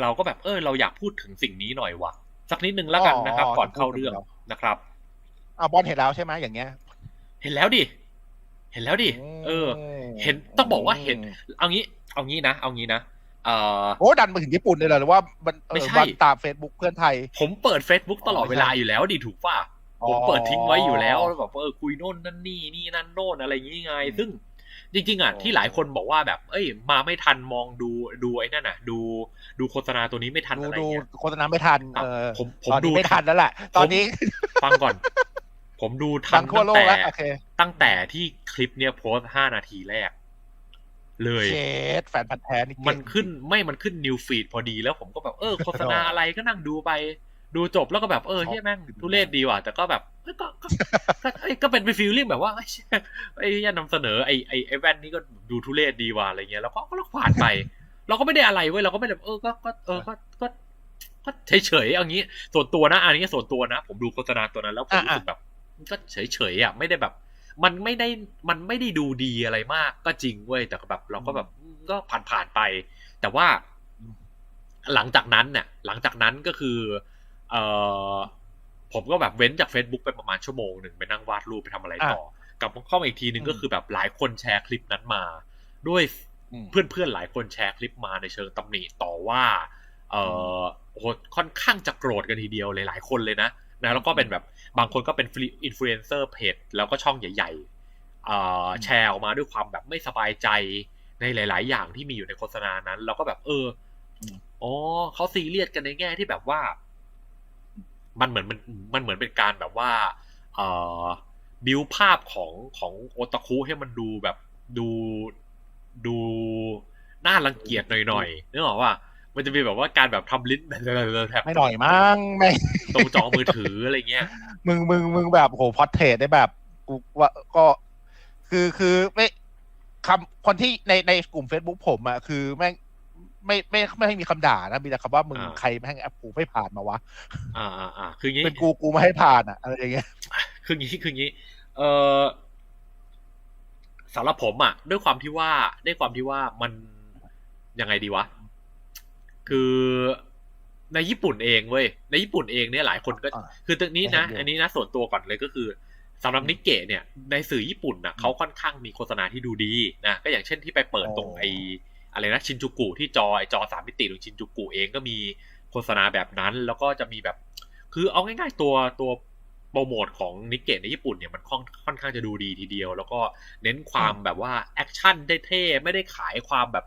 เราก็แบบเออเราอยากพูดถึงสิ่งนี้หน่อยว่ะสักนิดนึงแล้วกันนะครับ ก่อนเข้าเรื่องนะครับอ่าบอลเห็นแล้วใช่ไหมอย่างเงี้ย เห็นแล้วดิเห็นแล้วดิเออ เห็นต้องบอกว่าเห็น เอางี้ เอางี้นะเอางี้นะเออโอ้ดันมาถึงญี่ปุ่นเลยเหรอหรือว่ามันเออไม่ใช่วันตามเฟซบุ๊กเพื่อนไทย ผมเปิด Facebook ตลอดอ๋อไม่เวใช่ลาอยู่แล้วดิถูกป่ะอ๋อผมเปิดทิ้งไว้อยู่แล้วแบบเออคุยโน่นนั่นนี่นี่นั่นโน่นอะไรอย่างงี้ไงอืมซึ่ง จริงๆอะอ๋อที่หลายคนบอกว่าแบบ เอ้ย มาไม่ทันมองดูดูไอ้นั่นน่ะ ดูดูโฆษณาตัวนี้ไม่ทันดูอะไรดูเงี้ยโฆษณาไม่ทันอะเออผมผมตอนดูนี้ไม่ทันแล้วแหละตอนนี้ฟังก่อน ผมดูทัดันงทั่วตั้งโลกแต่แล้วโอเคตั้งแต่ที่คลิปเนี้ยโพสห้านาทีแรก เลยเชดแฟนพันธ์แท้นี่เก่งมันขึ้นไม่มันขึ้นนิวฟีดพอดีแล้วผมก็แบบเออโฆษณาอะไรก็นั่งดูไป ดูจบแล้วก็แบบเออชอบเฮียแม่งทุเรศดีว่ะแต่ก็แบบเอ้ย ก็ก็ก็เอ้ยก็เป็นไปฟีลลิ่งแบบว่าเอ้ยเชี่ยไอ้เหี้ยนำเสนอไอ้ไอ้ไอ้แว่นนี้ก็ดูทุเรศดีว่ะอะไรเงี้ยแล้วก็ก็ผ่านไป เราก็ไม่ได้อะไรเว้ยเราก็ไม่ได้เออก็ก็เออก็ก็ก็เฉยเฉยๆเอางี้ส่วนตัวนะ อันนี้ส่วนตัวนะ ผมดูโฆษณาตัวนั้นแล้วผมรู้สึกแบบมันก็เฉยเฉยๆอะไม่ได้แบบ มันไม่ได้มันไม่ได้ดูดีอะไรมากก็จริงเว้ยแต่ก็แบบ เราก็แบบก็ผ่านผ่านๆไป แต่ว่าหลังจากนั้นเนี่ยหลังจากนั้นก็คือ เออ ผมก็แบบเว้นจาก Facebook ไปประมาณชั่วโมงหนึ่งไปนั่งวาดรูปไปทำอะไรต่อกลับมาเข้ามาอีกทีหนึ่งก็คือแบบหลายคนแชร์คลิปนั้นมา ด้วยอืมเพื่อนๆหลายคนแชร์คลิปมาในเชิงตำหนิต่อว่า เออโอ้โหค่อนข้างจะโกรธกันทีเดียวหลายๆคนเลยนะนะแล้วก็เป็นแบบบางคนก็เป็นอินฟลูเอนเซอร์เพจแล้วก็ช่องใหญ่ๆเอ่อแชร์ออกมาด้วยความแบบไม่สบายใจในหลาย ๆ อย่างที่มีอยู่ในโฆษณานั้น เราก็แบบเอออมอ๋อเขาซีเรียสกันในแง่ที่แบบว่า มันเหมือนมันมันเหมือนเป็นการแบบว่าเอ่อบิวภาพของของโอตาคุให้มันดูแบบดูดูน่ารังเกียจหน่อยๆนึกออกว่ามันจะมีแบบว่าการแบบทำลิ้นแบบแถบไม่หน่อยมั้งไม่ตรงจอมือถืออะไรเงี้ย มึงมึงมึงแบบโหพอดเทรดได้แบบกูว่าก็ คือคือไม่คำคนที่ในในกลุ่ม Facebook ผมอะคือแม่ง ไม่ไม่ไม่ให้มีคำด่านะมีแต่คำว่ามึงอ่าใครแม่งแอปกูไม่ผ่านมาวะอ่าอ่าอ่าคืองี้เป็นกูกูไม่ให้ผ่านอะอะไรอย่างเงี้ยคืองี้คืองี้ เออสำหรับผมอะ ด้วยความที่ว่าด้วยความที่ว่ามันยังไงดีวะ คือในญี่ปุ่นเองเว้ยในญี่ปุ่นเองเนี่ยหลายคนก็อ่าคือตรงนี้นะเห็นด้วยอันนี้นะส่วนตัวก่อนเลยก็คือสำหรับนิกเกะเนี่ยในสื่อญี่ปุ่นน่ะเขาค่อนข้างมีโฆษณาที่ดูดีนะก็อย่างเช่นที่ไปเปิดตรงอ๋อไอ อะไรนะชินจูกุที่จอไอจอสามมิติของชินจูกุเองก็มีโฆษณาแบบนั้น แล้วก็จะมีแบบ คือเอาง่ายๆตัวตัวโปรโมทของนิกเกะในญี่ปุ่นเนี่ยมันค่อนค่อนข้างจะดูดีทีเดียว แล้วก็เน้นความแบบว่าแอคชั่นได้เท่ไม่ได้ขายความแบบ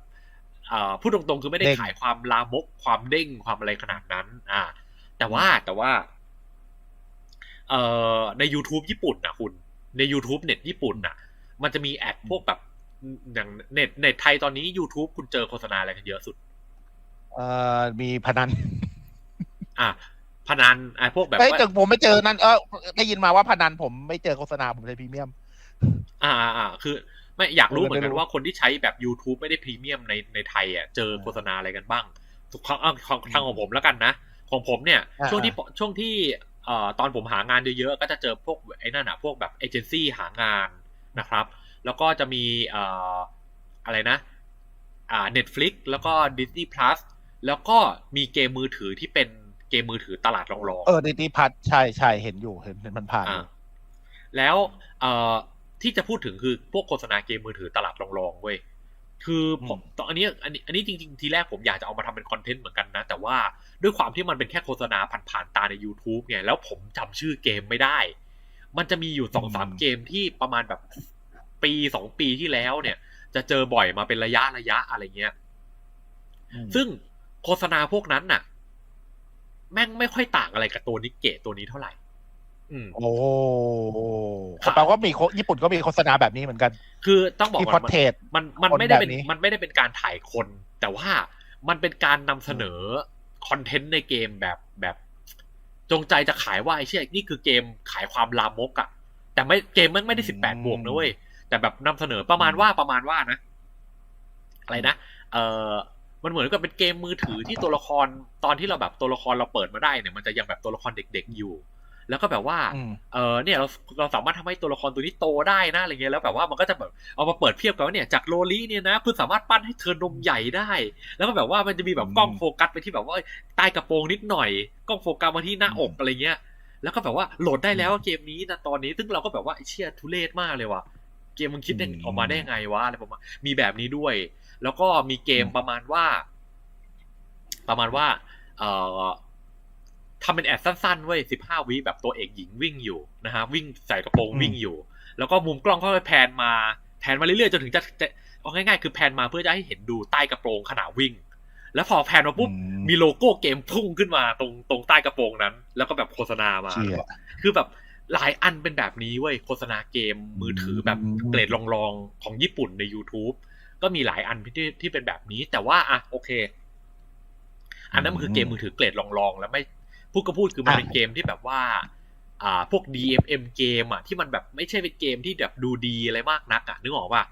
อ่าพูดตรงๆคือไม่ได้เด้งขายความลามกความเด้งความอะไรขนาดนั้น อ่า แต่ว่าแต่ว่าเอ่อใน YouTube ญี่ปุ่นนะคุณ ใน YouTube เน็ตญี่ปุ่นน่ะมันจะมีแอดพวกแบบ อย่างเน็ตเน็ตไทยตอนนี้ YouTube คุณเจอโฆษณาอะไรกันเยอะสุด เอ่อมีพนัน อะพนันอะพวกแบบเอ้ยว่าแต่ผมไม่เจอนั่นเออได้ยินมาว่าพนันผมไม่เจอโฆษณาผมใช้พรีเมียม อ่าอ่าอ่าคือ ไม่อยากรู้เออเหมือนกันไม่รู้ว่าคนที่ใช้แบบ YouTube ไม่ได้พรีเมียมในในไทยอะเจอโฆษณาอะไรกันบ้างทุกครั้งเอาของทางของผมแล้วกันนะ ของผมเนี่ย อ่า ช่วงที่ช่วงที่เอ่อตอนผมหางานเยอะๆก็จะเจอพวกไอ้นั่นอะพวกแบบเอเจนซี่หางานนะครับ แล้วก็จะมีเอ่ออะไรนะอ่า Netflix แล้วก็ Disney Plus แล้วก็มีเกมมือถือที่เป็นเกมมือถือตลาดรองๆเออดิติพัทใช่ใช่เห็นอยู่เห็นเห็นมันผ่านออ่ายู่แล้วเอ่อที่จะพูดถึงคือพวกโฆษณาเกมมือถือตลาดรองๆเว้ยคือผมตอนอันนี้อันนี้อันนี้จริง ๆ ทีแรกผมอยากจะเอามาทำเป็นคอนเทนต์เหมือนกันนะ แต่ว่าด้วยความที่มันเป็นแค่โฆษณาผ่านๆตาใน YouTube เนี่ยแล้วผมจำชื่อเกมไม่ได้ มันจะมีอยู่สองสามเกมที่ประมาณแบบ ปีสองปีที่แล้วเนี่ย จะเจอบ่อยมาเป็นระยะระยะอะไรเงี้ยอืมซึ่งโฆษณาพวกนั้นน่ะ แม่งไม่ค่อยต่างอะไรกับตัวนิกเกะตัวนี้เท่าไหร่อืมโอ้แปลว่ามีโฆญี่ปุ่นก็มีโฆษณาแบบนี้เหมือนกัน คือต้องบอกที่พก่ออนดเทรดมันมันคนไม่ได้เป็นแบบนี้มันไม่ได้เป็นการถ่ายคน แต่ว่ามันเป็นการนำเสนอคอนเทนต์ในเกมแบบแบบ จงใจจะขายว่าไอ้เชี่ยนี่คือเกมขายความลามกอะแต่ไม่เกมมันไม่ได้สิบแปดบวกนะเว้ย แต่แบบนำเสนอประมาณว่าประมาณว่านะ อะไรนะเออมันเหมือนกับเป็นเกมมือถือที่ตัวละครตอนที่เราแบบตัวละครเราเปิดมาได้เนี่ยมันจะยังแบบตัวละครเด็ก ๆอยู่ แล้วก็แบบว่าอืมเออเนี่ยเราเราสามารถทำให้ตัวละครตัวนี้โตได้นะอะไรเงี้ยแล้วแบบว่ามันก็จะแบบเอามาเปิดเทียบกันว่าเนี่ยจากโลลิเนี่ยนะคุณสามารถปั้นให้เธอนมใหญ่ได้ แล้วก็แบบว่ามันจะมีแบบกล้องโฟกัสไปที่แบบว่าใต้กระโปรงนิดหน่อยกล้องโฟกัสมาที่หน้าอกอะไรเงี้ยแล้วก็แบบว่าโหลดได้แล้วเกมนี้นะตอนนี้ซึ่งเราก็แบบว่าไอ้เชี่ยทุเรศมากเลยว่ะ เกมมึงคิดได้อืมออกมาได้ยังไงวะอะไรประมาณมีแบบนี้ด้วย แล้วก็มีเกมอืมประมาณว่า ประมาณว่า เอ่อทำเป็นแอดสั้นๆเว้ยสิบห้าวิแบบตัวเอกหญิงวิ่งอยู่นะฮะวิ่งใส่กระโปรงอืมวิ่งอยู่ แล้วก็มุมกล้องก็ไปแพนมาแพนมาเรื่อยๆจนถึงจะจะเอาง่ายๆ คือแพนมาเพื่อจะให้เห็นดูใต้กระโปรงขณะวิ่ง แล้วพอแพนมาปุ๊บอืมมีโลโก้เกมพุ่งขึ้นมาตรงตรงใต้กระโปรงนั้น แล้วก็แบบโฆษณามาเชี่ยคือแบบ หลายอันเป็นแบบนี้เว้ยโฆษณาเกมมือถือแบบอืมเกรดรองๆของญี่ปุ่นใน YouTube ก็มีหลายอันที่ที่เป็นแบบนี้ แต่ว่าอะโอเค อันนั้นมันคือเกมมือถือเกรดรองๆแล้วไม่พูดก็พูดคือมันอะเป็นเกมที่แบบว่า อ่า พวก DMM เกมอะที่มันแบบไม่ใช่เป็นเกมที่แบบดูดีอะไรมากนักอะนึกออกป่ะ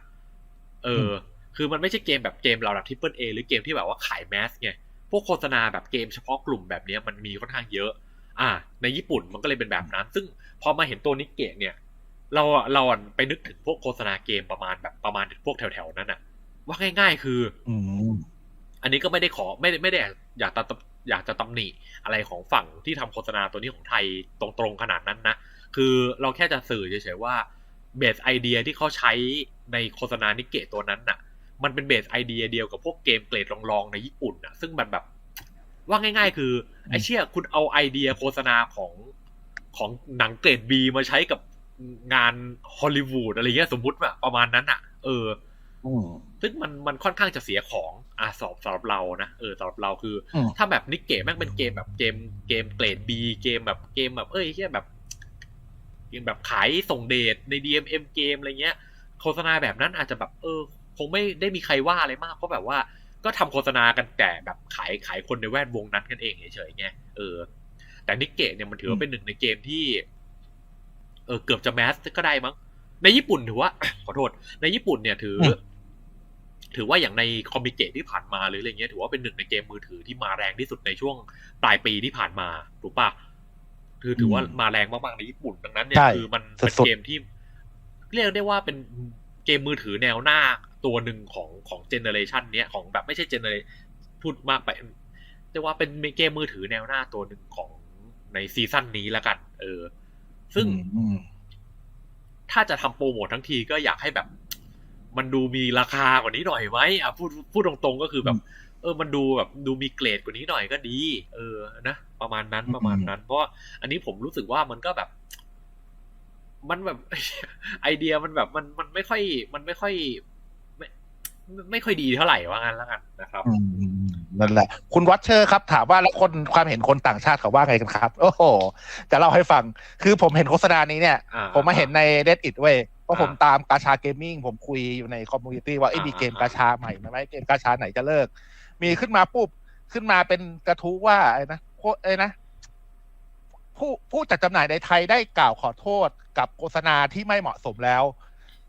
เอออ คือมันไม่ใช่เกมแบบเกมเราแบบทิปเปิลเอหรือเกมที่แบบว่าขายแมสไงพวกโฆษณาแบบเกมเฉพาะกลุ่มแบบเนี้ยมันมีค่อนข้างเยอะ อ่า ในญี่ปุ่นมันก็เลยเป็นแบบนั้น ซึ่ง พอมาเห็นตัวนิกเกะเนี่ย เราอะเราอะไปนึกถึงพวกโฆษณาเกมประมาณแบบประมาณพวกแถวๆนั้นอะว่าง่าย ๆ คืออืมอันนี้ก็ไม่ได้ขอไม่ได้ไม่ได้อยากจะอยากจะตำหนิอะไรของฝั่งที่ทำโฆษณาตัวนี้ของไทยตรงๆขนาดนั้นนะ คือเราแค่จะสื่อเฉยๆว่าเบสไอเดียที่เขาใช้ในโฆษณานิกเกะตัวนั้นน่ะ มันเป็นเบสไอเดียเดียวกับพวกเกมเกรดรองๆในญี่ปุ่นน่ะ ซึ่งมันแบบว่าง่าย ๆ คือไอเชี่ยคุณเอาไอเดียโฆษณาของ ของหนังเกรดบีมาใช้กับงานฮอลลีวูดอะไรเงี้ยสมมุติแบบประมาณนั้นอะ เอออืมซึ่งมันมันค่อนข้างจะเสียของอะสอบสำหรับเรานะเออสำหรับเราคืออมถ้าแบบนิกเกะแม่งเป็นเกมแบบเกมเกมเกรดบีเกมแบบเกมแบบเอ้ยเหียแบบเกมแบบขายส่งเดทใน DMM เกมอะไรเงี้ย โฆษณาแบบนั้นอาจจะแบบเออ คงไม่ได้มีใครว่าอะไรมากเพราะแบบว่าก็ทำโฆษณากันแต่แบบขายขายคนในแวดวงนั้นกันเองเฉยๆไงเออ แต่นิกเกะเนี่ยมันถือว่าเป็นหนึ่งในเกมที่ เออเกือบจะแมสก็ได้มั้ง ในญี่ปุ่นถือว่า ขอโทษ ในญี่ปุ่นเนี่ยถืออมถือว่าอย่างในคอมิเกะที่ผ่านมาหรืออะไรเงี้ย ถือว่าเป็นหนึ่งในเกมมือถือที่มาแรงที่สุดในช่วงปลายปีที่ผ่านมาถูกปะคือถือว่ามาแรงมากๆในญี่ปุ่นดังนั้นเนี่ยใช่คือมันเป็นสุดๆเกมที่เรียกได้ว่าเป็นเกมมือถือแนวหน้าตัวหนึ่งของของเจเนอเรชันเนี้ยของแบบไม่ใช่เจเนอเรพูดมากไปแต่ว่าเป็นเกมมือถือแนวหน้าตัวหนึ่งของ ในซีซั่นนี้แล้วกัน เออ ซึ่งอืมถ้าจะทำโปรโมททั้งทีก็อยากให้แบบ มันดูมีราคากว่านี้หน่อยไหมอะพูดพูดตรงๆก็คือแบบ เออ มันดูแบบดูมีเกรดกว่านี้หน่อยก็ดี เออนะประมาณนั้นประมาณนั้น เพราะว่าอันนี้ผมรู้สึกว่ามันก็แบบ มันแบบ ไอเดียมันแบบมันมันไม่ค่อย มันไม่ค่อย ไม่ไม่ไม่ค่อยดีเท่าไหร่ว่างั้นแล้วกันนะครับอืม นั่นแหละ คุณวัชเชอร์ครับ ถามว่าแล้วคนความเห็นคนต่างชาติเขาว่าไงกันครับ โอ้โห จะเล่าให้ฟัง คือผมเห็นโฆษณานี้เนี่ยอ่าผมมาเห็นใน Reddit เว้ยเพราะอ่าผมตามกาชาเกมมิ่งผมคุยอยู่ในคอมมูนิตี้ว่าไอ้ยอ่ามีมีเกมกาชาใหม่ไหมเกมกาชาไหนจะเลิก มีขึ้นมาปุ๊บขึ้นมาเป็นกระทู้ว่าไอ้นะโคไอ้นะ ผู้ผู้จัดจำหน่ายในไทยได้กล่าวขอโทษกับโฆษณาที่ไม่เหมาะสมแล้ว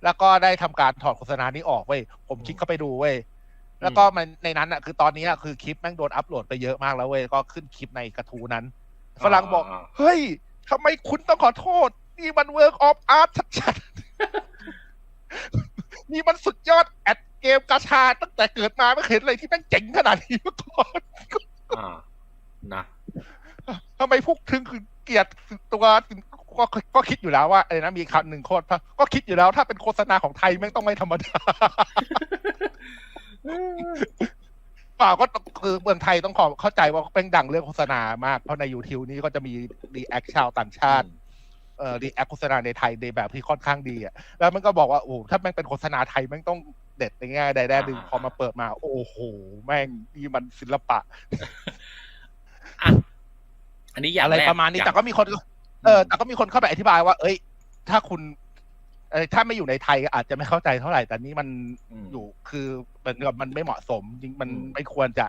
แล้วก็ได้ทำการถอดโฆษณานี้ออกเว้ยผมคลิกเข้าไปดูเว้ย แล้วก็มันในนั้นอะคือตอนนี้อะคือคลิปแม่งโดนอัปโหลดไปเยอะมากแล้วเว้ยก็ขึ้นคลิปในกระทู้นั้นฝรั่งบอกอ่าเฮ้ยทำไมคุณต้องขอโทษ นี่มันเวิร์กออฟอาร์ตชัดๆนี่มันสุดยอดแอดเกมกาชาตั้งแต่เกิดมาไม่เคยเห็นอะไรที่แม่งเจ๋งขนาดนี้มาก่อนอ่านะทำไมพวกถึงคือเกลียดตัวก็ก็คิดอยู่แล้วว่าอะไรนะมีคำหนึ่งโคตรก็คิดอยู่แล้ว ถ้าเป็นโฆษณาของไทยแม่งต้องไม่ธรรมดา เปล่าก็คือเมืองไทยต้องขอเข้าใจว่าเป็นดังเรื่องโฆษณามาก เพราะในยูทิวนี้ก็จะมีรีแอคชาวต่างชาติเอ่อรีแอคโฆษณาในไทยในแบบที่ค่อนข้างดีอะแล้วมันก็บอกว่าโอ้ถ้าแม่งเป็นโฆษณาไทยแม่งต้องเด็ดในแง่ใดแง่หนึ่งอ่าพอมาเปิดมา โอ้โห แม่งนี่มันศิลปะอะอันนี้อย่างอะไรแกประมาณนี้อย่งแต่ก็มีคน เออแต่ก็มีคนเข้าไปอธิบายว่า เอ้ย ถ้าคุณ เออถ้าไม่อยู่ในไทยอาจจะไม่เข้าใจเท่าไหร่ แต่นี่มันอืมอยู่คือมันกับมันไม่เหมาะสม จริงมันอืมไม่ควรจะ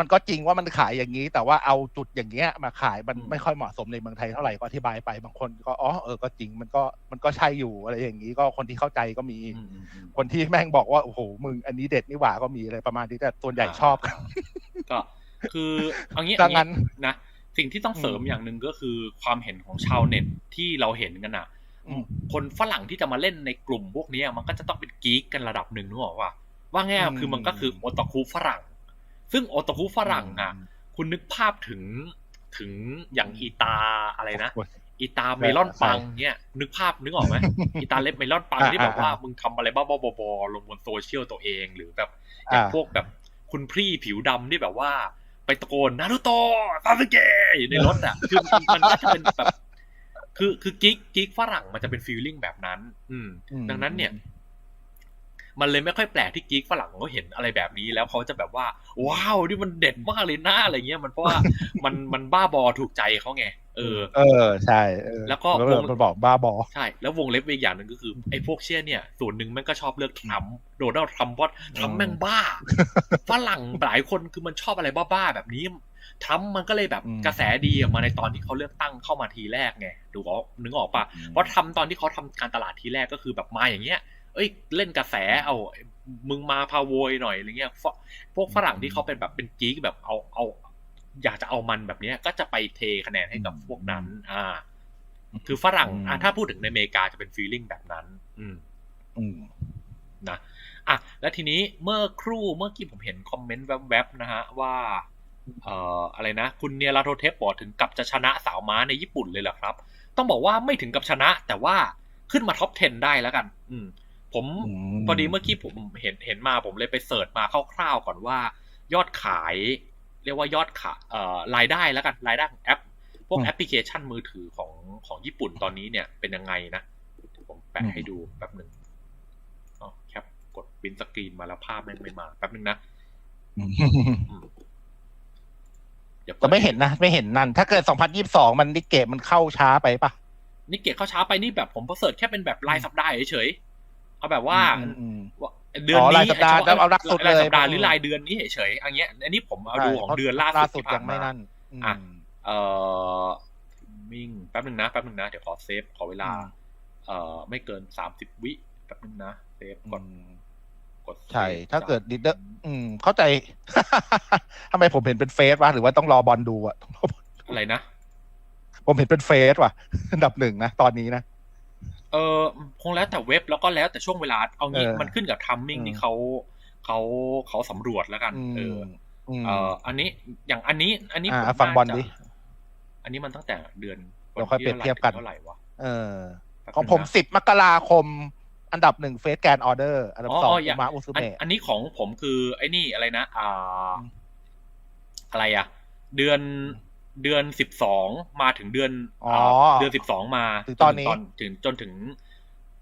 มันก็จริงว่ามันขายอย่างนี้ แต่ว่าเอาจุดอย่างเงี้ย มาขายมันอืมไม่ค่อยเหมาะสมในเมืองไทยเท่าไหร่ก็อธิบายไปบางคน ก็อ๋อเออก็จริงมันก็มันก็ใช่อยู่อะไรอย่างนี้ก็คนที่เข้าใจก็มีอืมอืมอืมคนที่แม่งบอกว่าโอ้โหมึงอันนี้เด็ดนี่หว่าก็มีอะไรประมาณนี้แต่ส่วนใหญ่ชอบกันก็คือเอางี้ดังนั้นเอางี้นะสิ่งที่ต้องเสริมอืมอย่างหนึ่งก็คือความเห็นของชาวเน็ตที่เราเห็นกันอะอืม คนฝรั่งที่จะมาเล่นในกลุ่มพวกเนี้ยมันก็จะต้องเป็นกีกกันระดับหนึ่งนึกออกว่าว่าง่ายๆอืมคือมันก็คือโอตาคุฝรั่ง ซึ่งโอตาคุฝรั่งอะ คุณนึกภาพถึงถึงอย่างอีตาอะไรนะโอ้ยอีตาเมลอนปังเนี่ยนึกภาพนึกออกไหมอีตาเล็บเมลอนปังอ่าที่แบบว่าอ่ามึงทำอะไรบ้าๆบอๆลงบนโซเชียลตัวเองหรือแบบอย่างอ่าพวกแบบคุณพรี่ผิวดำที่แบบว่า ไปตะโกนนารูโตะซาสึเกะอยู่ในรถอะคือมันก็จะเป็นแบบ คือคือกิ๊กกิ๊กฝรั่งมันจะเป็นฟีลลิ่งแบบนั้นอืมอืม ดังนั้นเนี่ย มันเลยไม่ค่อยแปลกที่กิ๊กฝรั่งเขาเห็นอะไรแบบนี้ แล้วเขาจะแบบว่า ว้าวนี่มันเด็ดมากเลยนะอะไรเงี้ยมันเพราะว่ามันมันบ้าบอถูกใจเขาไงเออ เออใช่เออแล้วก็มันมันบอกบ้าบอใช่ แล้ววงเล็บอีกอย่างหนึ่งก็คือไอ้พวกเชี่ยเนี่ย ส่วนหนึ่งแม่งก็ชอบเลือกทรัมป์โดนัลด์ทรัมป์เพราะทรัมป์แม่งบ้าฝรั่งหลายคนคือมันชอบอะไรบ้าๆแบบนี้ ทรัมป์มันก็เลยแบบอืมกระแสดีออกมาในตอนที่เขาเลือกตั้งเข้ามาทีแรกไงดูออกนึกออกปะเพราะทำตอนที่เขาทำการตลาดทีแรกก็คือแบบมาอย่างเงี้ย เอ้ย เล่นกระแสเอามึงมาพาโวยหน่อยอะไรเงี้ยฟพวกฝรั่งที่เขาเป็นแบบเป็นกิ๊กแบบเอาเอาอยากจะเอามันแบบเนี้ยก็จะไปเทคะแนนให้กับพวกนั้น อ่า คือฝรั่งอะถ้าพูดถึงในอเมริกาจะเป็นฟีลลิ่งแบบนั้น อืม อืมนะอะแล้วทีนี้เมื่อครู่เมื่อกี้ผมเห็นคอมเมนต์แวบๆนะฮะว่า เอ่ออะไรนะ คุณเนียราโทเทปบอกถึงกับจะชนะสาวม้าในญี่ปุ่นเลยเหรอครับ ต้องบอกว่าไม่ถึงกับชนะ แต่ว่าขึ้นมาท็อป 10 ได้แล้วกัน อืมผมอืมพอดีเมื่อกี้ผมเห็นเห็นมาผมเลยไปเสิร์ชมาคร่าวๆก่อนว่า ยอดขาย เรียกว่ายอดขายเอ่อรายได้แล้วกันรายได้ของแอป พวกแอปพลิเคชันมือถือของของญี่ปุ่นตอนนี้เนี่ยเป็นยังไงนะเดี๋ยวผมแปะให้ดูแป๊บหนึ่งอ๋อแคปกดบินสกรีนมาแล้วภาพแม่งไม่มาแป๊บหนึ่งนะอืมอืมเดี๋ยว แต่ไม่เห็นนะ ไม่เห็นนั่น ถ้าเกิด 2022 มันนิเกตมันเข้าช้าไปปะนี่เกตเข้าช้าไปนี่แบบผมเสิร์ชแค่เป็นแบบรายสัปดาห์เฉยๆเอาแบบว่าอืมอืมว่าเดือนอ๋อนี้รายสัปดาห์ฉพะเอาล่าสุดเลยรายสัปดาห์หรือรายเดือนนี้เฉยๆอันเนี้ยอันนี้ผมเอาดูของเดือนล่าล่าสุสุดดที่ผ่ายันงมาไม่นั่นอืมอะเอ่อมิ่งแป๊บหนึ่งนะแป๊บหนึ่งนะเดี๋ยวขอเซฟขอเวลาอืมเอ่อไม่เกินสามสิบวิแป๊บหนึ่งนะเซฟกดอืม กดใช่ซฟถ้าเกิดดิเดอร์อืม เข้าใจ ทำไมผมเห็นเป็นเฟสวะ หรือว่าต้องรอบอลดูอะต้องรอบอลอะไรนะ ผมเห็นเป็นเฟสว่ะ อันดับหนึ่งนะ ตอนนี้นะ เออคงแล้วแต่เว็บแล้วก็แล้วแต่ช่วงเวลา เอางี้เออมันขึ้นกับทัมมิ่งอืมที่เขาเขาเขาสำรวจแล้วกันอืมเอออืมเอ่ออันนี้อย่างอันนี้ อันนี้อ่าผมฟังบอลน่าจะดิ อันนี้มันตั้งแต่เดือนเดี๋ยวค่อยเปรียบเทียบกันเท่าไหร่วะเออแป๊บของนึผมนะสิบมกราคม อันดับหนึ่งเฟสแกนออเดอร์อันดับอ๋อสองอ๋ออย่าอุมาอุซุอันเมะอันนี้ของผมคือไอ้นี่อะไรนะอ่าอืมอะไรอะเดือนเดือนสิบสองมาถึงเดือนอ๋อเดือนสิบสองมาถึงตอนนี้จถึงจนถึง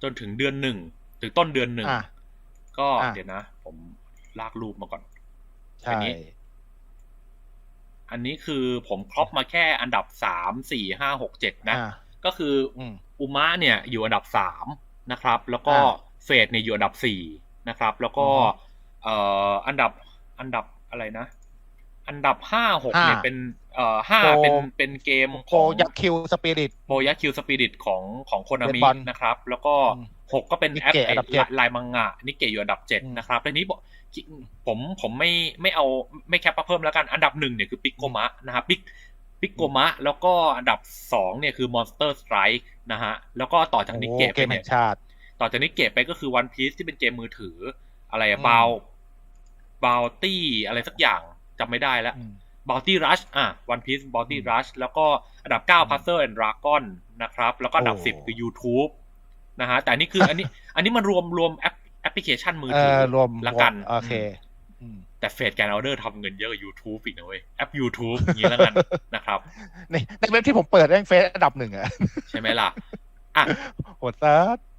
จนถึงเดือนหนึ่งถึงต้นเดือนหนึ่งอะก็อะเดี๋ยวนะ ผมลากรูปมาก่อนใช่อันนี้ อันนี้คือผมครอปมาแค่อันดับสามสี่ห้าหกเจ็ดนะอ่าก็คืออืมอุมะเนี่ย อยู่อันดับสาม นะครับ แล้วก็อ่าเฟดเนี่ยอยู่อันดับสี่นะครับ แล้วก็อือฮึเอ่ออันดับอันดับอะไรนะ อันดับห้าหกเนี่ยห้าเป็นเอ่อห้าโกเป็นเป็นเกมโกของยักคิวสปิริตโบยาคิวสปิริตของของโคนามิเบสบอลนะครับ แล้วก็อืมหกก็เป็นนิแอปเกะไอ้อันดับเจ็ดลายมังงะนิเกะอยู่อันดับเจ็ดอืมนะครับแล้วนี้บอกผมผมไม่ไม่เอาไม่แคปมาเพิ่มแล้วกันอันดับหนึ่งเนี่ยคือปิกโกมะนะครับปิก ปิกโกมะ แล้วก็อันดับสองเนี่ยคือ Monster Strike นะฮะ แล้วก็ต่อจากนิโอ้เกะเกไปมแห่เนี่ยงชาติต่อจากนิเกะไปก็คือ One Piece ที่เป็นเกมมือถือ อะไรอะอืมบาวบาวตี้อะไรสักอย่างจำไม่ได้แล้วอืมบ o ลตี้รัชอะ One Piece b o ลตี้อืมรัชแล้วก็อันดับ9 Puzzle and Dragon นะครับ แล้วก็อันดับโอ้10คือ YouTube นะฮะ แต่อันนี้คืออันนี้ อันนี้มันรวมรวมแอปแอปพลิเคชันมือเอถือรวมละกันโอเคอืมอืม แต่เฟดแกนออเดอร์ทำเงินเยอะกว่า YouTube อีกนะเว้ยแอป YouTube อย่างนี้แล้วกันนะครับ ในในเว็บที่ผมเปิดแม่งเฟสอันดับหนึ่งอะใช่ไหมล่ะอะโหดซะ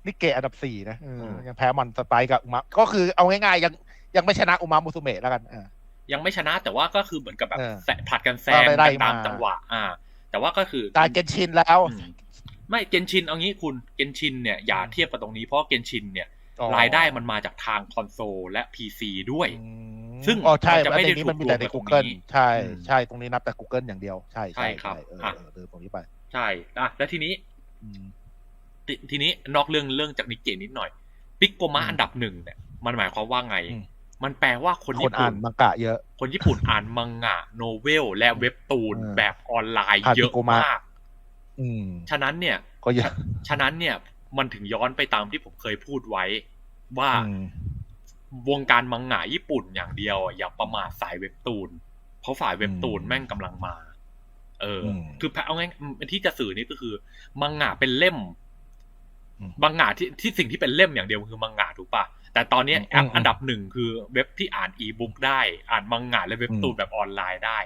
นิเกะอันดับสี่นะเออมยังแพ้มันสไปร์กับอุมะก็คือเอาง่ายๆ ยังยังไม่ชนะอุมามุสุเมะแล้วกันอ่ายังไม่ชนะแต่ว่าก็คือเหมือนกับแบบเออแสะผลัดกันแซงก็ไล่กันตามมาจังหวะ อ่า แต่ว่าก็คือตายเกนชินแล้วอืมไม่เกนชินเอางี้คุณเกนชินเนี่ยอย่าเทียบกับตรงนี้เพราะเกนชินเนี่ยอ๋อรายได้มันมาจากทางคอนโซลและ PC ด้วยอืม ซึ่งอ๋อใช่มันจะไม่ได้อันนี้มันมีแต่ในถูกรวมกับ Google ตรงนี้ใช่อืมใช่ตรงนี้นับแต่ Google อย่างเดียว ใช่ใช่ครับเอออะเออเออตรงนี้ไป ใช่อะแล้วทีนี้อืมททีนี้นอกเรื่องเรื่องจากนิเกะนิดหน่อยปิกโกมะอืมอันดับหนึ่งเนี่ย มันหมายความว่าไงอืมมันแปลว่าคนคนญี่อ่าปุ่นนมังกะเยอะ คนญี่ปุ่นอ่านมังงะ โนเวล และเว็บตูนเออแบบออนไลน์ผ่านเยอะ Piccoma มากอืมฉะนั้นเนี่ย ก็เยอะฉะนั้นเนี่ย มันถึงย้อนไปตามที่ผมเคยพูดไว้ ว่าอืม วงการมังงะญี่ปุ่นอย่างเดียวอะอย่าประมาทสายเว็บตูน เพราะฝ่ายเว็บตูนอืมแม่งกำลังมา เอออมคือเอาง่ายๆที่จะสื่อนี่ก็คือ มังงะเป็นเล่มอืมมังงะที่ที่สิ่งที่เป็นเล่มอย่างเดียวคือมังงะถูกปะแต่ตอนเนี้ยอืมแอปอืมอันดับหนึ่งคือเว็บที่อ่านอีบุ๊กได้ อ่านมังงะและเว็บตูนอืมแบบออนไลน์ได้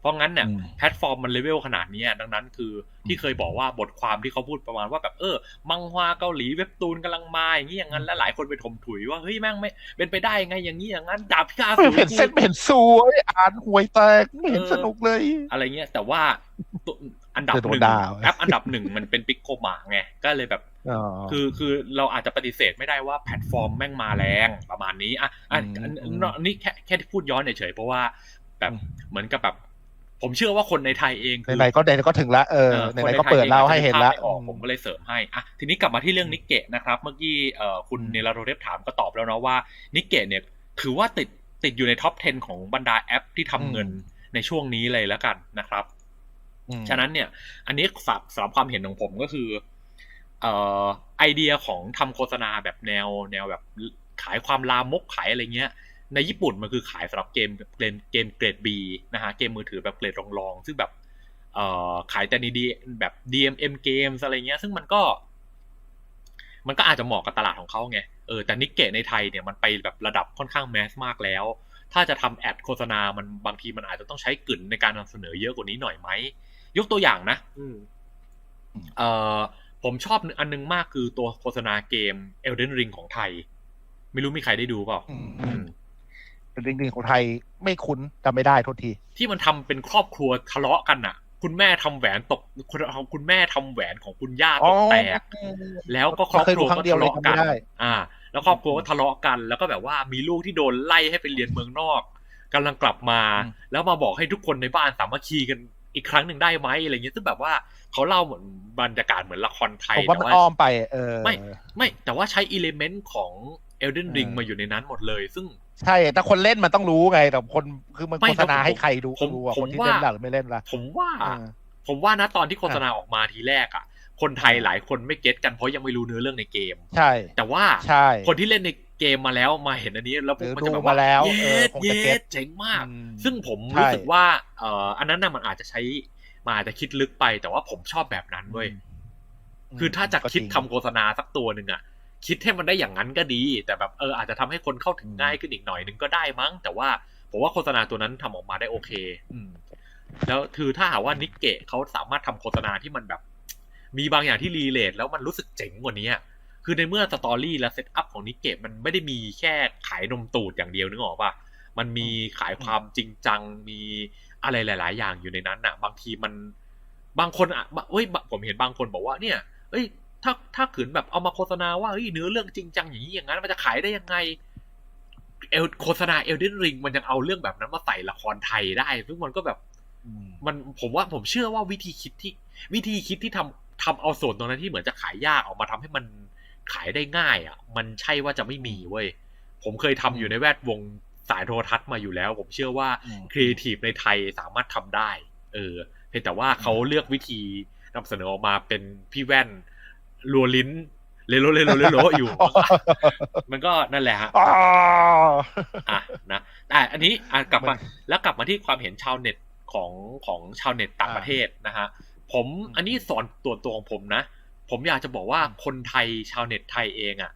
เพราะงั้นเนี่ยอืมแพลตฟอร์มมันเลเวลขนาดเนี้ยดังนั้นคือที่เคยบอกว่าบทความที่เขาพูดประมาณว่าแบบเออ มังฮวาเกาหลีเว็บตูนกำลังมาอย่างนี้อย่างนั้น และหลายคนไปถมถุยว่าเฮ้ยแม่งไม่เป็นไปได้ไงอย่างนี้อย่างนั้นดาบพิฆาตไม่เห็นเส้นไม่เห็นสวยอ่านห่วยแตกไม่เห็นเออสนุกเลย อะไรเงี้ยแต่ว่าตัวอันดับจะโดหนนึ่งด่าแอปอันดับหนึ่งมันเป็นปิกโกมาไงก็เลยแบบอ๋อคือคือเราอาจจะปฏิเสธไม่ได้ว่าแพลตฟอร์มแม่งมาแรงประมาณนี้อะอะอืมอันอืมอันนี่แค่แค่ที่พูดย้อนเฉยๆเพราะว่าแบบอืมเหมือนกับแบบ ผมเชื่อว่าคนในไทยเองคือไหนๆก็ไหนๆก็ถึงละเออเออไหนๆก็เปิดเล่าให้เห็นละคใไทยองอาจจะนึกภาพไม่ออกผมก็เลยเสริมให้อะทีนี้กลับมาที่เรื่องนิกเกะนะครับ เมื่อกี้เอ่อคุณอืมเนลาโรเทปถามก็ตอบแล้วเนาะว่านิกเกะเนี่ยถือว่าติดติดอยู่ในท็อป 10 ของบรรดาแอปที่ทำเงินในช่วงนี้เลยแล้วกันนะครับอืมฉะนั้นเนี่ย อันนี้สำสำหรับความเห็นของผมก็คือเอ่อไอเดียของทำโฆษณาแบบแนวแนวแบบขายความลามกขายอะไรเงี้ย ในญี่ปุ่นมันคือขายสำหรับเกมเกมเกมเกรด B นะฮะเกมมือถือแบบเกรดรองๆ ซึ่งแบบเอ่อขายแต่ในดีแบบ DMM Games อะไรเงี้ย ซึ่งมันก็ มันก็อาจจะเหมาะกับตลาดของเขาไงเออแต่นิกเกะในไทยเนี่ยมันไปแบบระดับค่อนข้างแมสมากแล้ว ถ้าจะทำแอดโฆษณามันบางทีมันอาจจะต้องใช้กลิ่นในการนำเสนอเยอะกว่านี้หน่อยไหมยกตัวอย่างนะอืมอืมเอ่อผมชอบอันนึงมากคือตัวโฆษณาเกม Elden Ring ของไทย ไม่รู้มีใครได้ดูเปล่าอืมอืม เป็นจริงๆของไทยไม่คุ้นจำไม่ได้โทษที ที่มันทำเป็นครอบครัวทะเลาะกันน่ะ คุณแม่ทำแหวนตกคุณคุณแม่ทำแหวนของคุณย่าตกแตกแล้วก็ครอบเคยคดูรัวครั้ก็งเดียวทะเลยเลาะจำกัไม่นได้อ่า แล้วครอบครัวก็ทะเลาะกัน แล้วก็แบบว่ามีลูกที่โดนไล่ให้ไปเรียนเมืองนอกกำลังกลับมาอืมแล้วมาบอกให้ทุกคนในบ้านสามัคคีกันอีกครั้งหนึ่งได้ไหมอะไรเงี้ยซึ่งแบบว่าเขาเล่าเหมือนบรรยากาศเหมือนละครไทยผมว่าแต่มันว่าอ้อมไปเออไม่ไม่แต่ว่าใช้อิเลเมนต์ของ Elden Ring เออมาอยู่ในนั้นหมดเลย ซึ่ง ใช่ แต่คนเล่นมันต้องรู้ไง แต่คนคือมันไม่โฆษณาผมให้ใครดูผมดูอะผมคนที่ว่าเล่นล่ะหรือไม่เล่นล่ะผมว่าเออผมว่านะตอนที่โฆษณาออกมาทีแรกอะ คนไทยหลายคนไม่เก็ตกันเพราะยังไม่รู้เนื้อเรื่องในเกม ใช่ แต่ว่าใช่ คนที่เล่นในเกมมาแล้วมาเห็นอันนี้แล้วพวกมันจะแบบดูมาแล้วเย็เออดคงเย็จะเก็ต ดเจ๋งมาก อืม ซึ่งผมใช่ รู้สึกว่าเอ่ออันนั้นน่ะมันอาจจะใช้มันอาจจะคิดลึกไปแต่ว่าผมชอบแบบนั้นเว้ย คือถ้าจะคิดทำโฆษณาสักตัวหนึ่งอะ คิดให้มันได้อย่างนั้นก็ดี แต่แบบเอออาจจะทำให้คนเข้าถึงง่ายขึ้นอีกหน่อยนึงก็ได้มั้ง แต่ว่าผมว่าโฆษณาตัวนั้นทำออกมาได้โอเค อืม แล้วคือถ้าหากว่านิกเกะเขาสามารถทำโฆษณาที่มันแบบ มีบางอย่างที่รีเลทแล้วมันรู้สึกเจ๋งกว่านี้คือในเมื่อสตอรี่และเซตอัพของนิกเกะมันไม่ได้มีแค่ขายนมตูดอย่างเดียวนึกออกปะมันมีขายความจริงจังมีอะไรหลาย ๆ อย่างอยู่ในนั้นอะบางทีมันบางคนอะเอ้ยผมเห็นบางคนบอกว่าเนี่ย เอ้ย ถ้าถ้าขืนแบบเอามาโฆษณาว่าเฮ้ยเนื้อเรื่องจริงจังอย่างนี้อย่างนั้น มันจะขายได้ยังไงเอลโฆษณาเอลเดนริงมันยังเอาเรื่องแบบนั้นมาใส่ละครไทยได้ ซึ่งมันก็แบบอืมมันผมว่าผมเชื่อว่าวิธีคิดที่ วิธีคิดที่ทำทำเอาส่วนตรงนั้นที่เหมือนจะขายยากออกมาทำให้มันขายได้ง่าย อะ มันใช่ว่าจะไม่มีเว้ยผมเคยทำอยู่ในแวดวงสายโทรทัศน์มาอยู่แล้ว ผมเชื่อว่าอืมครีเอทีฟในไทยสามารถทำได้ เออเพียงแต่ว่าเขาเลือกวิธีนำเสนอออกมาเป็นพี่แว่น รัวลิ้นเลโลเลโลเลโลอยู่ มันก็นั่นแหละฮะอ๋ออะนะแต่อันนี้อะกลับมามันแล้วกลับมาที่ความเห็นชาวเน็ตของของชาวเน็ตต่างอ่าประเทศนะฮะผมอืมอันนี้สอนตัวตัวของผมนะ ผมอยากจะบอกว่าอืมคนไทยชาวเน็ตไทยเองอะ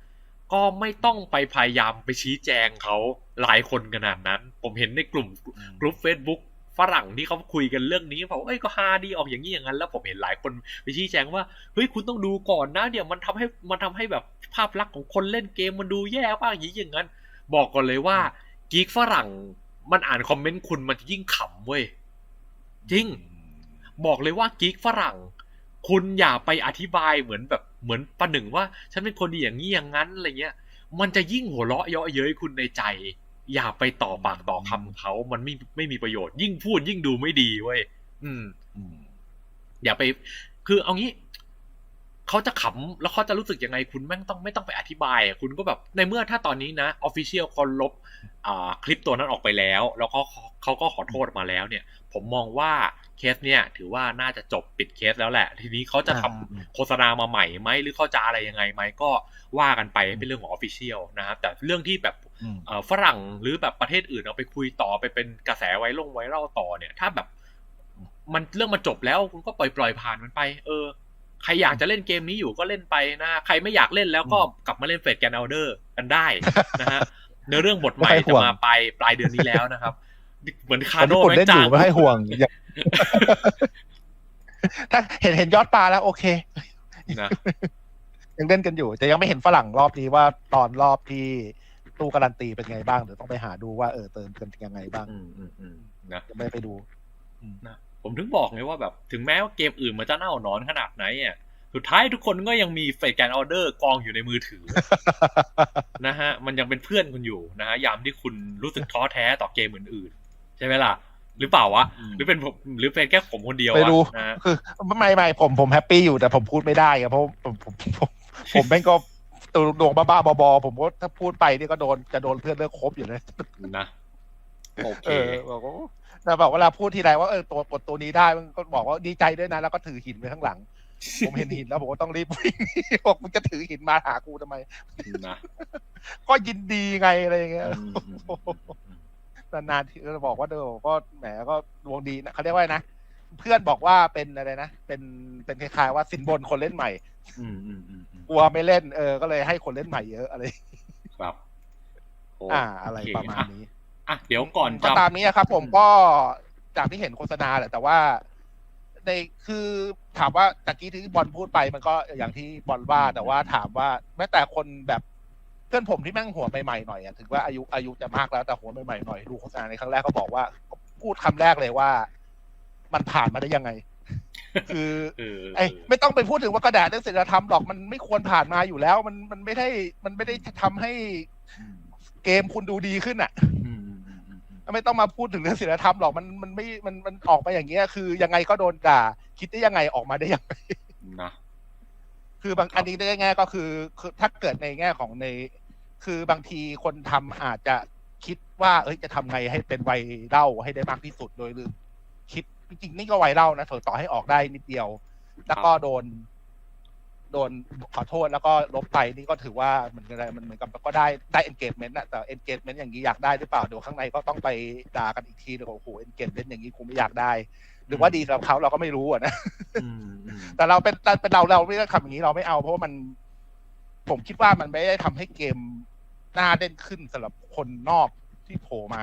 ก็ไม่ต้องไปพยายามไปชี้แจงเขาหลายคนขนาดนั้น ผมเห็นในกลุ่มกลุ่ม Facebook ฝรั่งที่เขาคุยกันเรื่องนี้บอกว่าเอ้ยก็ฮาดีออกอย่างนี้อย่างนั้นแล้วผมเห็นหลายคนไปชี้แจงว่าเฮ้ยคุณต้องดูก่อนนะเดี๋ยวมันทำให้มันทำให้แบบภาพลักษณ์ของคนเล่นเกมมันดูแย่บ้างอย่างนี้อย่างนั้น บอกก่อนเลยว่ากีกฝรั่งมันอ่านคอมเมนต์คุณมันจะยิ่งขำเว้ยจริง บอกเลยว่ากีกฝรั่ง คุณอย่าไปอธิบายเหมือนแบบเหมือนประหนึ่งว่า ฉันเป็นคนดีอย่างนี้อย่างนั้นอะไรเงี้ย มันจะยิ่งหัวเราะเยาะเย้ยคุณในใจ อย่าไปต่อปากต่อคำเขา มันไม่ไม่มีประโยชน์ ยิ่งพูดยิ่งดูไม่ดีเว้ยอืมอืมอย่าไป คือเอางี้เขาจะขำแล้วเขาจะรู้สึกยังไง คุณแม่งต้องไม่ต้องไปอธิบายอะคุณก็แบบในเมื่อถ้าตอนนี้นะออฟฟิเชียลเขาลบอ่าคลิปตัวนั้นออกไปแล้ว แล้วเขาเขาก็ขอโทษมาแล้วเนี่ย ผมมองว่าเคสเนี่ย ถือว่าน่าจะจบปิดเคสแล้วแหละ ทีนี้เขาจะทำอ่าโฆษณามาใหม่ไหมหรือเขาจะอะไรยังไงไหมก็ว่ากันไปเป็นเรื่องของออฟฟิเชียลนะครับแต่เรื่องที่แบบอืมเอ่อ ฝรั่งหรือแบบประเทศอื่นเอาไปคุยต่อไปเป็นกระแสไว้ลงไว้เล่าต่อเนี่ย ถ้าแบบมันเรื่องมันจบแล้วคุณก็ปล่อยปล่อยผ่านมันไป เออ ใครอยากจะเล่นเกมนี้อยู่ก็เล่นไปนะ ใครไม่อยากเล่นแล้วก็กลับมาเล่นเฟสแกนเอาเดอร์กันได้นะฮะเนื้อเรื่องบทใหม่ไม่ให้ห่จะวงมาปลายปลายเดือนนี้แล้วนะครับ เหมือนคาคนโน่ญี่ปุ่นแม่เล่นงอจ้ายู่งไม่ให้ห่วงอย่าถ้าเห็นเห็นยอดปลาแล้วโอเคนะยังเล่นกันอยู่ แต่ยังไม่เห็นฝรั่งรอบนี้ว่าตอนรอบที่ ตู้การันตีเป็นไงบ้างเดี๋ยวต้องไปหาดูว่าเออเติมกันยังไงบ้าง อืมอืมอืมนะยังไม่ได้ไปดูผมถึงบอกไงว่าแบบถึงแม้ว่าเกมอื่นมันจะเน่าหนอนขนาดไหนอะสุดท้ายทุกคนก็ยังมีเฟสแกนออเดอร์กองอยู่ในมือถือ นะฮะ มันยังเป็นเพื่อนคุณอยู่นะฮะยามที่คุณรู้สึกท้อแท้ต่อเกมอื่นๆ ใช่ไหมล่ะ หรือเปล่าวะอืมหรือเป็นผมหรือเป็นแค่ผมคนเดียวไปวะดูนะฮะคือไม่ไม่ผมผมแฮปปี้อยู่แต่ผมพูดไม่ได้อะเพราะผมผมผมผมแม่งก็ ตัวดวงบ้าๆบอๆผมก็ถ้าพูดไปนี่ก็โดนจะโดนเพื่อนเลิกคบอยู่เลย นะโอเคเออบอกว่าแต่บอกเวลาพูดทีไรว่าเออตัวกดตัวนี้ได้มันก็บอกว่าดีใจด้วยนะ แล้วก็ถือหินไปข้างหลัง ผมเห็นหินแล้วผมก็ต้องรีบวิ่งบอกมึงจะถือหินมาหากูทำไม นะก็ยินดีไงอะไรอย่างเงี้ย นานๆที่จะบอกว่าเดอก็แหมก็ดวงดีนะเขาเรียกว่าไงนะ เพื่อนบอกว่าเป็นอะไรนะ เป็นเป็นคล้ายๆว่าสินบนคนเล่นใหม่ อืมอืมอืม ลัวไม่เล่นเออก็เลยให้คนเล่นใหม่เยอะอะไรครับโอ่า อะไรโเคประมาณนี้อะเดี๋ยวก่อนก็จะตามนี้ครับ ผมก็จากที่เห็นโฆษณาแหละแต่ว่า ในคือถามว่าตะกี้ที่บอลพูดไปมันก็อย่างที่บอลว่าแต่ว่าถามว่าแม้แต่คนแบบเพื่อนผมที่แม่งหัวใหม่ๆหน่อยอะถึงว่าอายุอายุจะมากแล้วแต่หัวใหม่ๆหน่อยดูโฆษณาในครั้งแรกก็บอกว่า พูดคำแรกเลยว่า มันผ่านมาได้ยังไง คือเออไอ้ไม่ต้องไปพูดถึงว่ากระดาษเรื่องศีลธรรมหรอกมันไม่ควรผ่านมาอยู่แล้ว มันมันไม่ได้มันไม่ได้ทำให้เกมคุณดูดีขึ้นอะอืมอืมอืมอืมอืมไม่ต้องมาพูดถึงเรื่องศีลธรรมหรอกมันมันไม่มันมันออกมาอย่างเงี้ย คือยังไงก็โดนด่า คิดได้ยังไงออกมาได้ยังไงนะคือบางอันนี้ได้แง่ก็คือคือถ้าเกิดในแง่ของใน คือบางทีคนทำอาจจะคิดว่า เอ้ยจะทำไงให้เป็นไวรัลให้ได้มากที่สุดโดยลืมคิด จริงๆนี่ก็ไวรัลนะเถอะต่อให้ออกได้นิดเดียว แล้วก็โดน โดนขอโทษแล้วก็ลบไปนี่ก็ถือว่าเหมือนกันอะไรมันเหมือนกับก็ได้ได้ engagement นะแต่ engagement อย่างนี้อยากได้หรือเปล่าเดี๋ยวข้างในก็ต้องไปด่ากันอีกทีเดี๋ยวโอ้โห engagement อย่างนี้กูไม่อยากได้ หรือว่าดีสำหรับเขาเราก็ไม่รู้อะนะอืมอืมแต่เราเป็นแต่เป็นเราเราไม่ได้ทำอย่างนี้เราไม่เอา เพราะว่ามัน ผมคิดว่ามันไม่ได้ทำให้เกมน่าเล่นขึ้นสำหรับคนนอกที่โผล่มา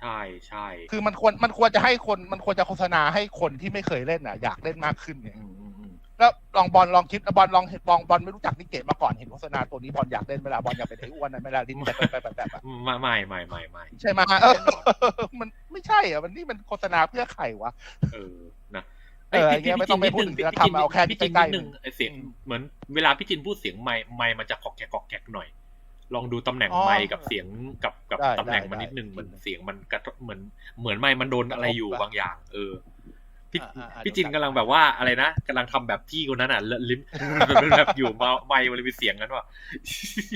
ใช่ใช่คือมันควรมันควรจะให้คนมันควรจะโฆษณาให้คนที่ไม่เคยเล่นอะ อยากเล่นมากขึ้นเนี่ยอืมอืมอืมแล้วลองบอลลองคิดนะบอลลองเห็นบอลบอลไม่รู้จักนิเกตมาก่อนเห็นโฆษณาตัวนี้บอลอยากเล่นเวลาบอลอยากเป็นไอ้อ้วนนะเวลาลิ้นแบบแบบแบบแบบอะไม่ไม่ไม่ไม่ไม่ใช่ไหมเออมันไม่ใช่อะมันนี่มันโฆษณาเพื่อใครวะเออนะเอออย่างเงี้ยไม่ต้องไปพูดถึงพี่ศิลจินธรรมเอาแค่พี่จินใกล้นิดๆนึงไอเสียงอืมเหมือนเวลาพี่จินพูดเสียงไมค์ไมค์มันจะกอกแกกกอกแกกหน่อย ลองดูตำแหน่งอ๋อไมค์กับเสียงกับกับได้ตำแหน่งได้มันนิดนึงได้เหมือนเสียงมันกระทบเหมือนเหมือนไมค์มันโดนอะไรอยู่กระทบปะบางอย่าง เออพี่อ่าอ่าอ่าพี่จินเดี๋ยวกำลังแบบว่าอะไรนะกำลังทำแบบพี่คนนั้นอะลิ้นเป็นแบบอยู่มาไมค์มันเลยมีเสียงกันว่า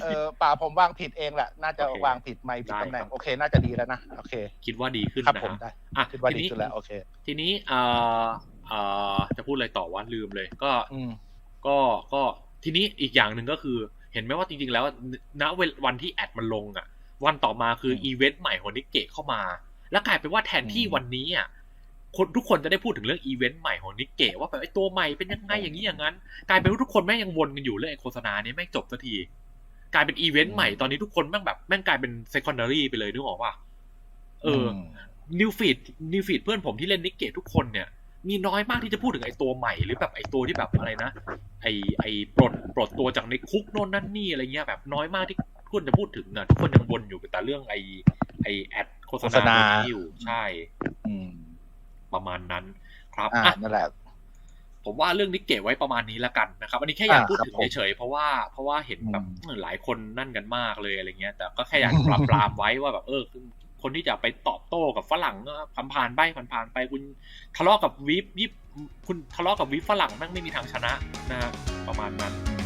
เออป่าผมวางผิดเองแหละน่าจะโอเควางผิดไม่ผิดได้ตำแหน่คงรับโอเค น่าจะดีแล้วนะโอเค คิดว่าดีขึ้นครับนะผมฮะได้อะคิดว่าทีดีนี้ขึ้นแล้วโอเค ทีนี้เอ่อเอ่อจะพูดอะไรต่อว่าลืมเลย ก็อืมก็ก็ทีนี้อีกอย่างหนึ่งก็คือ เห็นไหมว่าจริงๆ แล้วณเวลวันที่แอดมันลงอะ วันต่อมาคืออีเวนต์ใหม่ของนิกเกะเข้ามา แล้วกลายเป็นว่าแทนที่อืมวันนี้อะคนทุกคนจะได้พูดถึงเรื่องอีเวนต์ใหม่ของนิกเกะว่าแบบไอ้ตัวใหม่เป็นยังไงอย่างนี้อย่างนั้น กลายเป็นว่าทุกคนแม่งยังวนกันอยู่เรื่องไอ้โฆษณานี้แม่งจบสักที กลายเป็นอีเวนต์ใหม่ตอนนี้ทุกคนแม่งแบบแม่งกลายเป็น secondary ไปเลยนึกออกป่ะเออนิวฟีดนิวฟีดเพื่อนผมที่เล่นนิกเกตทุกคนเนี่ย มีน้อยมากที่จะพูดถึงไอ้ตัวใหม่หรือแบบไอ้ตัวที่แบบอะไรนะ ไอ้ไอ้ปลดปลดตัวจากในคุกโน่นนั่นนี่อะไรเงี้ยแบบน้อยมากที่ทุกคนจะพูดถึงอะทุกคนยังวนอยู่กับแต่เรื่องไอ้ไอ้แอดโฆษโฆษณาณาตัวนี้อยู่ใช่ อืม ประมาณนั้น ครับอ่าอะนั่นแหละผมว่าเรื่องนิกเกตไว้ประมาณนี้แล้วกันนะครับ อันนี้แค่อยากอ่าพูดครับถึงผมเฉยๆเพราะว่าเพราะว่าเห็นแบบอืมหลายคนนั่นกันมากเลยอะไรเงี้ย แต่ก็แค่อยากปรามปรามไว้ว่าแบบเออ คนที่จะไปตอบโต้กับฝรั่งก็ผ่านผ่านไปผ่านผ่านไปคุณทะเลาะกับวิฟยิบคุณทะเลาะกับวิฟฝรั่งแม่งไม่มีทางชนะนะฮะประมาณนั้น